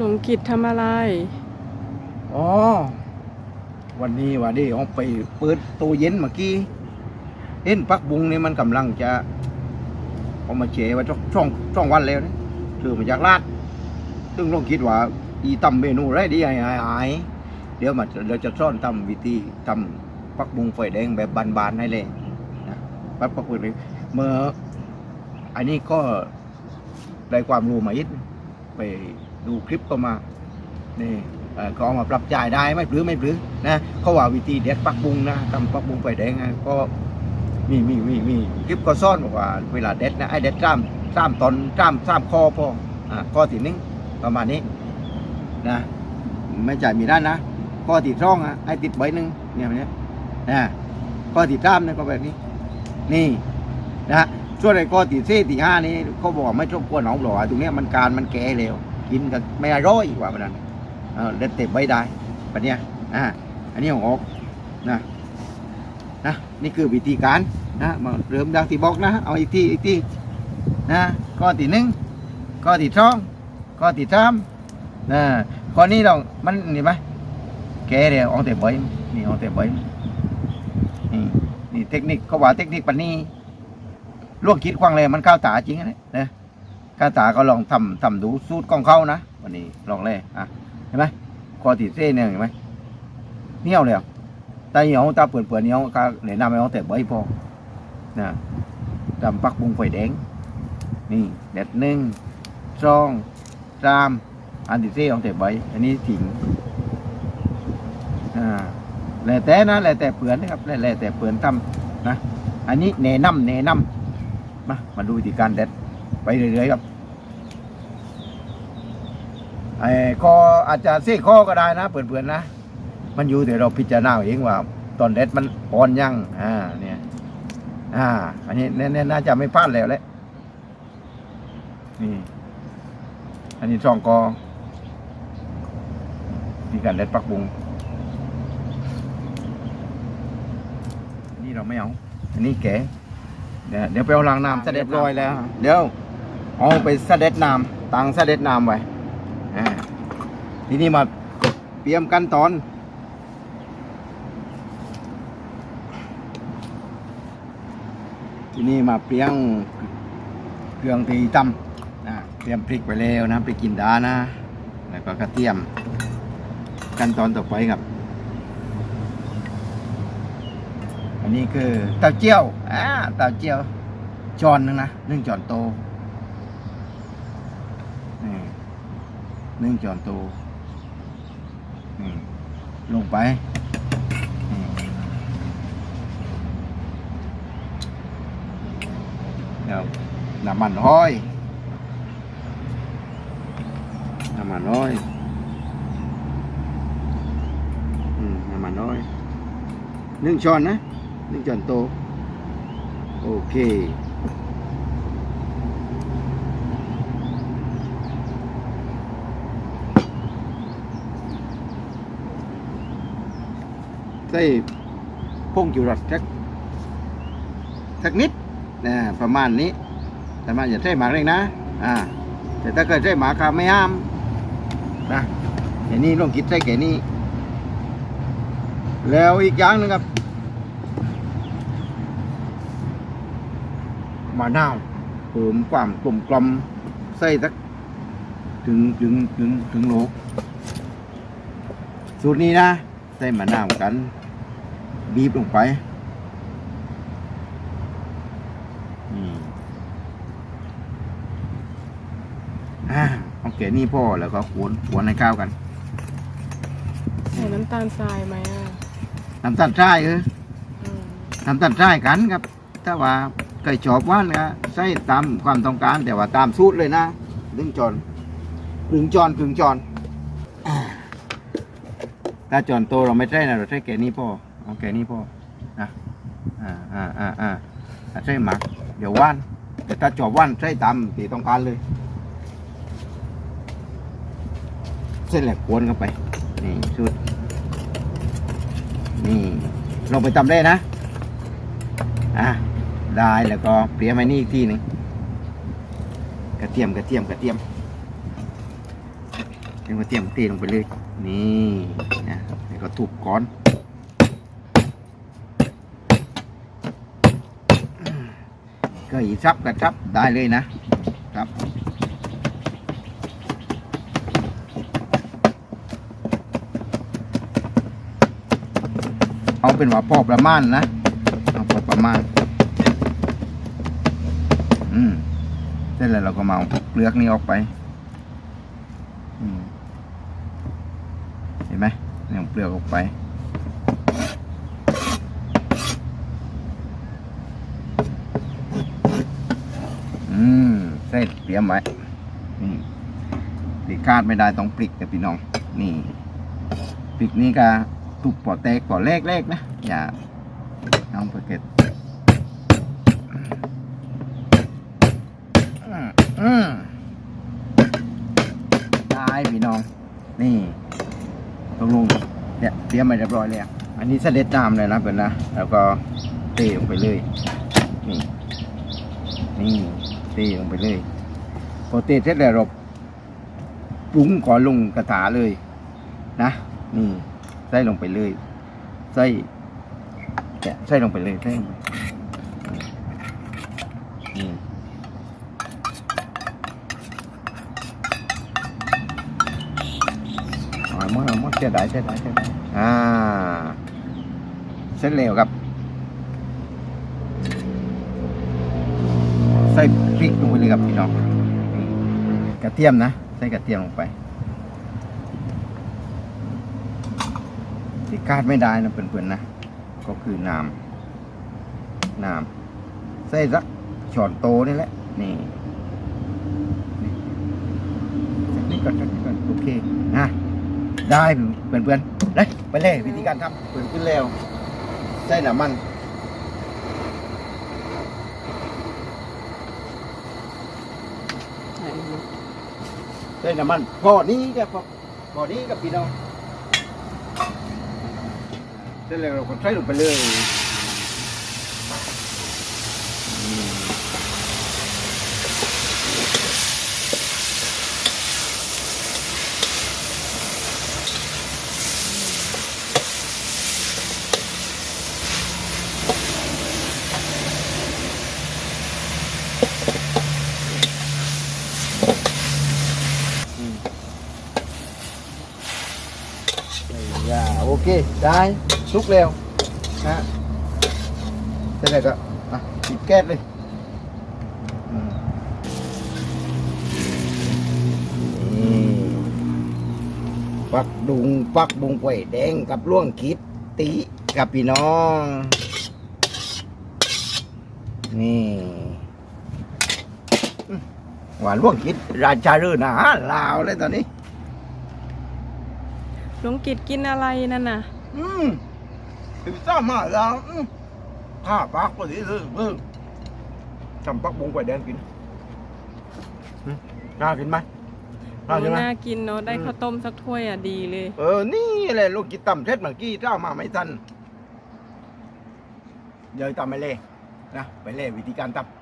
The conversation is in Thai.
หลวงกิจทำอะไร อ๋อ วันนี้วันนี้ออกไปเปิดตู้เย็นเมื่อกี้ เห็นปักบุงนี่มันกำลังจะเอามาเฉไว้ช่องช่องช่องวันแล้วนี่ซื้อมาจากลาด ซึ่งต้องคิดว่า อีตำเมนูไรดีไอ้ไอ้ไอ้เดี๋ยวมาเราจะซ่อนตำวิธีตำปักบุงไฟแดงแบบบานๆให้เลยนะปักปักบุงเมื่ออันนี้ก็ได้ความรู้มาอีกไป ดูคลิปก็มานี่ก็เอามาปรับจ่ายได้ไม่ปรือไม่ปรือนะเขาว่าวิธีเด็ดปักบุงนะทำปักบุงไฟแดงก็มีมีมีมีคลิปก็ซ่อนบอกว่า เวลาเด็ดนะไอ้เด็ดจ้ามจ้ามตอนจ้ามจ้ามคอพออ่าข้อที่หนึ่งประมาณนี้นะไม่จ่ายมีด้านนะข้อที่องอะไอ้ติดใบหนึ่งเนี่ยแบบเนี้ยนะข้อที่สามเนี่ยก็แบบนี้ นี่นะส่วนไอ้ข้อที่สี่ที่ห้านี่เขาบอกไม่ต้องกลัวหนองหรอตรงเนี้ยมันการมันแก่แล้ว กินกันไม่อร่อยกว่ามันนั้นเออเด็ดเต็มใบได้ปะเนี้ยอ่าอันนี้ของออกนะนะนี่คือวิธีการนะมาเริ่มดังที่บอกนะเอาอีกทีอีกทีนะข้อที่หนึ่งข้อที่สองข้อที่สามนะข้อนี้เรามันนี่ไหมแกเดี๋ยวเอาแต่ใบนี่เอาแต่ใบนี่นี่เทคนิคเขาว่าเทคนิคปันนี้ลวกคิดควังเลยมันก้าวตาจริงนะนะ ก้าตาก็ลองทำทำดูสูตรของเขานะวันนี้ลองเลยอะเห็นไหมคอติดเส้นเนี่ยเห็นไหมเนียวเลยตาเหนียวตาเปื่อนเปื่อนเนียวก็เลยนำไปเอาแต่ใบพอนะจำปักบุงไฟแดงนี่เด็ดหนึ่งสองสามอันติดเส้นเอาแต่ใบอันนี้ถิงอ่าแล้วแต่นะแล้วแต่เปื่อนนะครับแล้วแล้วแต่เปื่อนทำนะอันนี้เนน้ำเนน้ำมามาดูวิธีการเด็ด ไปเรื่อยๆครับไอ้ก็อาจจะซี่ข้อก็ได้นะเปื่อนๆนะ มันอยู่แต่เราพิจารณาเองว่า ตอนเด็ดมันอ่อนยังอ่าเนี่ย อ่า อันนี้แน่ๆน่าจะไม่พลาดแล้วแหละนี่ อันนี้ช่องกอมีการเด็ดปักบุงนี่เราไม่เอา อันนี้แกเดี๋ยวเดี๋ยวไปเอาลางน้ำจะเสด็จร้อยแล้ว เดี๋ยว เอาไปเสด็จน้ำตังเสด็จน้ำไว้ทีนี้มาเตรียมขั้นตอนทีนี้มาเปรียงเครื่องตีตำเตรียมพริกไปแล้วนะไปกินดานะ แล้วก็กระเทียมขั้นตอนต่อไปครับ อันนี้คือเต้าเจี้ยวอ่าเต้าเจี้ยวจอนหนึงนะหนึ่งจอนโตนี่ ห นึ่งจอนโตนี่ลงไปนี่เดี๋ยวน้ำมันห้อยน้ำมันห้อยอืมน้ำมันห้อยหนึ่งช้อนนะหนึ่งช้อนโตโอเค ใส่พงจุรัดสักสักนิดนะประมาณนี้ แต่มาอย่าใส่หมากเลยนะอ่าแต่ถ้าเกิดใส่หมาครับไม่ห้ามนะอย่างนี้ลองคิดใส่แก่นี้ แล้วอีกอย่างหนึงครับมะนาวเพิ่มความกลมกลมใส่สักถึงถึงถึงถึงโลสูตรนี้นะ ใส่มะนาวกัน บีบลงไปนี่อ่าโอเคนี่พ่อแล้วก็ขวนขวนให้ข้าวกันใส่น้ำตาลทรายไหมอะน้ำตาลทรายเอออืมน้ำตาลทรายกันครับ ถ้าว่าเคยชอบว่านก็ใส่ตามความต้องการแต่ว่าตามสูตรเลยนะดึงจอนกึ่งจอนกึ่งจอนอ่า ถ้าจอนโตเราไม่ใช่นะเราใช้แก่นี้พ่อเอาแก่นี้พ่อนะอ่าอ่าอ่าอ่าใช่หมัก เดี๋ยวว่านแต่ถ้าจอบว่านใช้ตามที่ต้องการเลย เส้นแหลกกวนเข้าไป นี่สุด นี่ลงไปตำได้นะ อะได้แล้วก็เปลี่ยนมานี่อีกทีหนึ่งกระเทียมกระเทียมกระเทียม เป็นกระเทียมตีลงไปเลยนี่นะแล้วก็ทุบก้อนก็อีซับกระชับได้เลยนะครับเอาเป็นว่าพอประมาณนะเอาพอประมาณอืมเสร็จแล้วเราก็มาเอาเปลือกนี้ออกไป อืมเห็นไหมเนี่ยเปลือกออกไป อืมเสร็จเตรียมไว้นี่ปีกคาดไม่ได้ต้องปลิกแต่พี่น้อง นี่ปลิกนี้ก็ตุบปอแตกปอแรกๆนะ อย่าน้องเพื่อเกตอืมได้พี่น้อง นี่ ตกลงเนี่ยเตรียมไปเรียบร้อยแล้วอันนี้เสด็จน้ำเลยนะเป็นนะแล้วก็เทลงไปเลยนี่นี่เทลงไปเลยพอเทเสร็จแล้วเราปรุงก่อนลงกระถาเลยนะนี่ใส่ลงไปเลยใส่เนี่ยใส่ลงไปเลยใส่ลงไปนี่ เอาหมดเอาหมดเสียดายเสียดายเสียดายอ่า เสร็จแล้วครับ ใส่พริกลงไปเลยครับพี่น้องกระเทียมนะ ใส่กระเทียมลงไป ที่คาดไม่ได้นะเพื่อนๆนะ ก็คือน้ำน้ำใส่สักช้อนโตนี่แหละ นี่นี่สักนิดก่อนสักนิดก่อนโอเคนะ ได้เพื่อนๆได้ไปเลยวิธีการทำเปิดขึ้นแล้วใส่น้ำมันใส่น้ำมันพอนี้กับพอพอนี้กับพี่น้องเสร็จแล้วเราก็ใส่ลงไปเลยอืมอืมอย่าโอ เคได้สุกแล้วนะเสร็จแล้วก็อะปิดแก๊สเลยนี่ปักดุงปักบุงไก่แดงกับล่วงคิดตีกับพี่น้อง นี่หวานล่วงคิด ราชาเรือนาลาวเลยตอนนี้ ลวงกิจกินอะไรนั่นน่ะ อืมถึงซ่ามาแล้วอืมข้าปักพอดีเลยเพิ่งทำปักบงไก่แดงกินอืมน่ากินไหมน่ากินไหม น่ากินเนาะได้อืมข้าวต้มสักถ้วยอะดีเลย เออ นี่แหละลูกกินต่ำเท็ดเมื่อกี้เจ้ามาไม่ทัน เดี๋ยวตำไปเลยนะ ไปเลยวิธีการตำ